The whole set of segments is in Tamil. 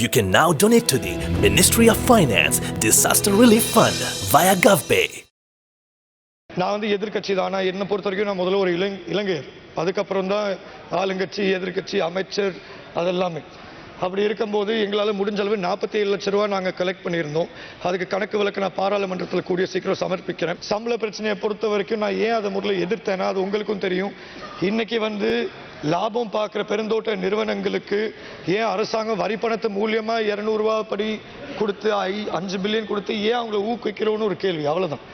You can now donate to the Ministry of Finance Disaster Relief Fund via GovPay. நான் வந்து எதிர்க்கட்சி தான் ஆனால் என்னை பொறுத்த வரைக்கும் நான் முதல்ல ஒரு இளங் இலங்கையர் அதுக்கப்புறம் தான் ஆளுங்கட்சி எதிர்க்கட்சி அமைச்சர் அதெல்லாமே. அப்படி இருக்கும்போது எங்களால் முடிஞ்ச அளவு நாற்பத்தி ஏழு லட்ச ரூபா நாங்கள் கலெக்ட் பண்ணியிருந்தோம். அதுக்கு கணக்கு விளக்கு நான் பாராளுமன்றத்தில் கூடிய சீக்கிரம் சமர்ப்பிக்கிறேன். சம்பள பிரச்சனையை பொறுத்த வரைக்கும் நான் ஏன் அதை முதல்ல எதிர்த்தேன்னா அது உங்களுக்கும் தெரியும். இன்னைக்கு வந்து லாபம் பார்க்குற பெருந்தோட்ட நிறுவனங்களுக்கு ஏன் அரசாங்கம் வரி பணத்து மூலியமாக இரநூறுவா படி கொடுத்து ஐ அஞ்சு பில்லியன் கொடுத்து ஏன் அவங்கள ஊக்குவிக்கிறோன்னு ஒரு கேள்வி. அவ்வளோதான்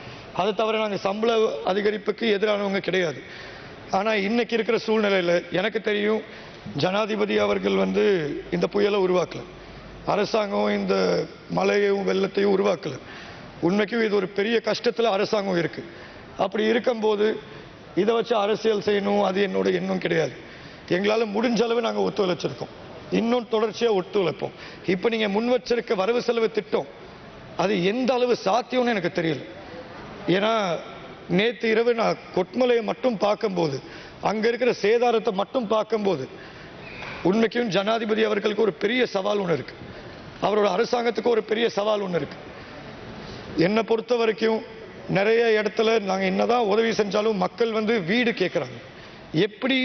அதை தவிர நாங்கள் சம்பள அதிகரிப்புக்கு எதிரானவங்க கிடையாது. ஆனால் இன்னைக்கு இருக்கிற சூழ்நிலையில் எனக்கு தெரியும் ஜனாதிபதி அவர்கள் வந்து இந்த புயலை உருவாக்கல. அரசாங்கம் இந்த மழையையும் வெள்ளத்தையும் உருவாக்கல. உண்மைக்கும் இது ஒரு பெரிய கஷ்டத்தில் அரசாங்கம் இருக்குது அப்படி இருக்கும்போது இதை வச்சு அரசியல் செய்யணும் அது என்னோட எண்ணம் கிடையாது. எங்களால் முடிஞ்ச அளவு நாங்கள் ஒத்துழைச்சிருக்கோம் இன்னும் தொடர்ச்சியாக ஒத்துழைப்போம் இப்போ நீங்கள் முன் வச்சிருக்க வரவு செலவு திட்டம் அது எந்த அளவு சாத்தியம்னு எனக்கு தெரியல. ஏன்னா நேற்று இரவு நான் கொட்மலையை மட்டும் பார்க்கும்போது அங்கே இருக்கிற சேதாரத்தை மட்டும் பார்க்கும்போது உண்மைக்கும் ஜனாதிபதி அவர்களுக்கு ஒரு பெரிய சவால் ஒன்று இருக்கு. அவரோட அரசாங்கத்துக்கு ஒரு பெரிய சவால் ஒன்று இருக்கு. என்னை பொறுத்த வரைக்கும் நிறைய இடத்துல நாங்கள் என்னதான் உதவி செஞ்சாலும் மக்கள் வந்து வீடு கேட்குறாங்க எப்படி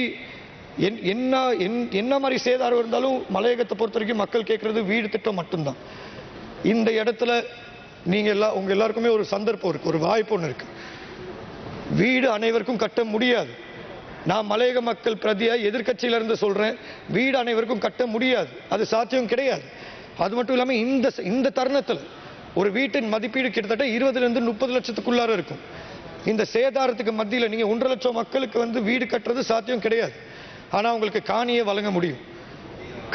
என்- என்ன என்- என்ன மாதிரி சேதாரம் இருந்தாலும் மலையகத்தை பொறுத்த வரைக்கும் மக்கள் கேட்குறது வீடு திட்டம் மட்டும்தான். இந்த இடத்துல நீங்கள் எல்லா உங்கள் எல்லாருக்குமே ஒரு சந்தர்ப்பம் இருக்குது ஒரு வாய்ப்பு ஒன்று இருக்குது வீடு அனைவருக்கும் கட்ட முடியாது. நான் மலையக மக்கள் பிரதியாக எதிர்க்கட்சியில இருந்து வீடு அனைவருக்கும் கட்ட முடியாது. அது சாத்தியம் கிடையாது. அது மட்டும் இல்லாமல் இந்த இந்த தருணத்தில் ஒரு வீட்டின் மதிப்பீடு கிட்டத்தட்ட இருபதுலேருந்து முப்பது லட்சத்துக்குள்ளார இருக்கும். இந்த சேதாரத்துக்கு மத்தியில் நீங்கள் ஒன்றரை லட்சம் மக்களுக்கு வந்து வீடு கட்டுறது சாத்தியம் கிடையாது. ஆனால் உங்களுக்கு காணியை வழங்க முடியும்.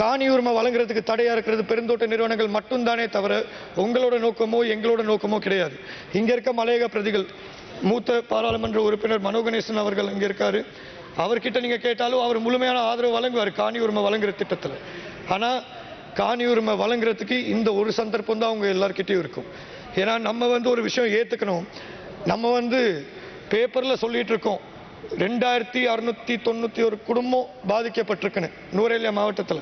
காணி உரிமை வழங்குறதுக்கு தடையாக இருக்கிறது பெருந்தோட்ட நிறுவனங்கள் மட்டும்தானே தவிர உங்களோட நோக்கமோ எங்களோட நோக்கமோ கிடையாது. இங்கே இருக்க மலையக பிரதிகள் மூத்த பாராளுமன்ற உறுப்பினர் மனோ கணேசன் அவர்கள் இங்கே இருக்கார். அவர்கிட்ட நீங்கள் கேட்டாலும் அவர் முழுமையான ஆதரவு வழங்குவார் காணி உரிமை வழங்குற திட்டத்தில். ஆனால் காணி உரிமை வழங்குறதுக்கு இந்த ஒரு சந்தர்ப்பம் தான் அவங்க எல்லார்கிட்டயும் இருக்கும். ஏன்னா நம்ம வந்து ஒரு விஷயம் ஏற்றுக்கணும் நம்ம வந்து பேப்பரில் சொல்லிகிட்டு இருக்கோம். ரெண்டாயிரத்தி அறுநூத்தி தொண்ணூத்தி ஒரு குடும்பம் பாதிக்கப்பட்டிருக்குன்னு நூரேலியா மாவட்டத்தில்.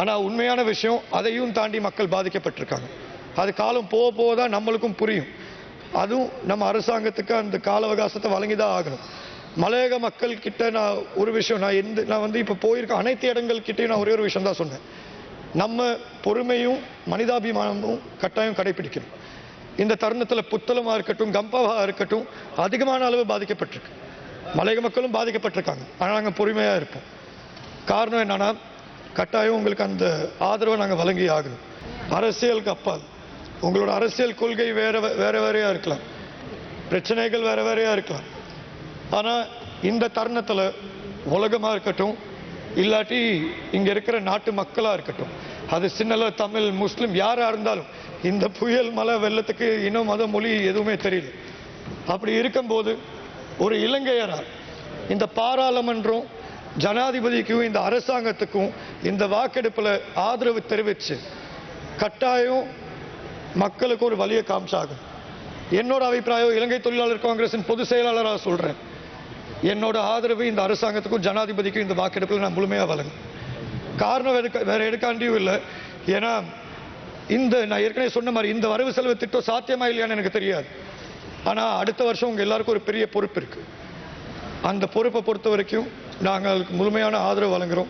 ஆனால் உண்மையான விஷயம் அதையும் தாண்டி மக்கள் பாதிக்கப்பட்டிருக்காங்க. அது காலம் போக போக தான் நம்மளுக்கும் புரியும். அதுவும் நம்ம அரசாங்கத்துக்கு அந்த கால அவகாசத்தை வழங்கி தான் ஆகணும். மலையக மக்கள் கிட்ட நான் ஒரு விஷயம் நான் எந்த நான் வந்து இப்போ போயிருக்க அனைத்து இடங்கள்கிட்டையும் நான் ஒரே ஒரு விஷயம் தான் சொன்னேன். நம்ம பொறுமையும் மனிதாபிமானமும் கட்டாயம் கடைபிடிக்கணும். இந்த தருணத்தில் புத்தளமாக இருக்கட்டும் கம்பாவாக இருக்கட்டும் அதிகமான அளவு பாதிக்கப்பட்டிருக்கு. மலையக மக்களும் பாதிக்கப்பட்டிருக்காங்க. ஆனால் நாங்கள் பொறுமையாக இருப்போம். காரணம் என்னன்னா கட்டாயம் உங்களுக்கு அந்த ஆதரவை நாங்கள் வழங்கி ஆகணும். அரசியலுக்கு அப்பால் உங்களோட அரசியல் கொள்கை வேற வேறு வேற இருக்கலாம். பிரச்சனைகள் வேற வேறையாக இருக்கலாம். ஆனால் இந்த தருணத்தில் உலகமாக இருக்கட்டும் இல்லாட்டி இங்கே இருக்கிற நாட்டு மக்களாக இருக்கட்டும் அது சின்னல தமிழ் முஸ்லீம் யாராக இருந்தாலும் இந்த புயல் மழை வெள்ளத்துக்கு இனம் மத மொழி எதுவுமே தெரியல. அப்படி இருக்கும்போது ஒரு இலங்கையரா இந்த பாராளுமன்றம் ஜனாதிபதிக்கும் இந்த அரசாங்கத்துக்கும் இந்த வாக்கெடுப்பில் ஆதரவு தெரிவித்து கட்டாயம் மக்களுக்கு ஒரு வழியை காமிச்சாகும் என்னோட அபிப்பிராயம் இலங்கை தொழிலாளர் காங்கிரஸின் பொதுச் செயலாளராக சொல்கிறேன் என்னோட ஆதரவு இந்த அரசாங்கத்துக்கும் ஜனாதிபதிக்கும் இந்த வாக்கெடுப்பில் நான் முழுமையாக வழங்கும் காரணம் எடுக்க வேறு எடுக்காண்டியும் இல்லை. ஏன்னா இந்த நான் ஏற்கனவே சொன்ன மாதிரி இந்த வரவு செலவு திட்டம் சாத்தியமா இல்லையான்னு எனக்கு தெரியாது. ஆனால் அடுத்த வருஷம் உங்கள் எல்லாருக்கும் ஒரு பெரிய பொறுப்பு இருக்குது அந்த பொறுப்பை பொறுத்த வரைக்கும் நாங்கள் முழுமையான ஆதரவு வழங்குகிறோம்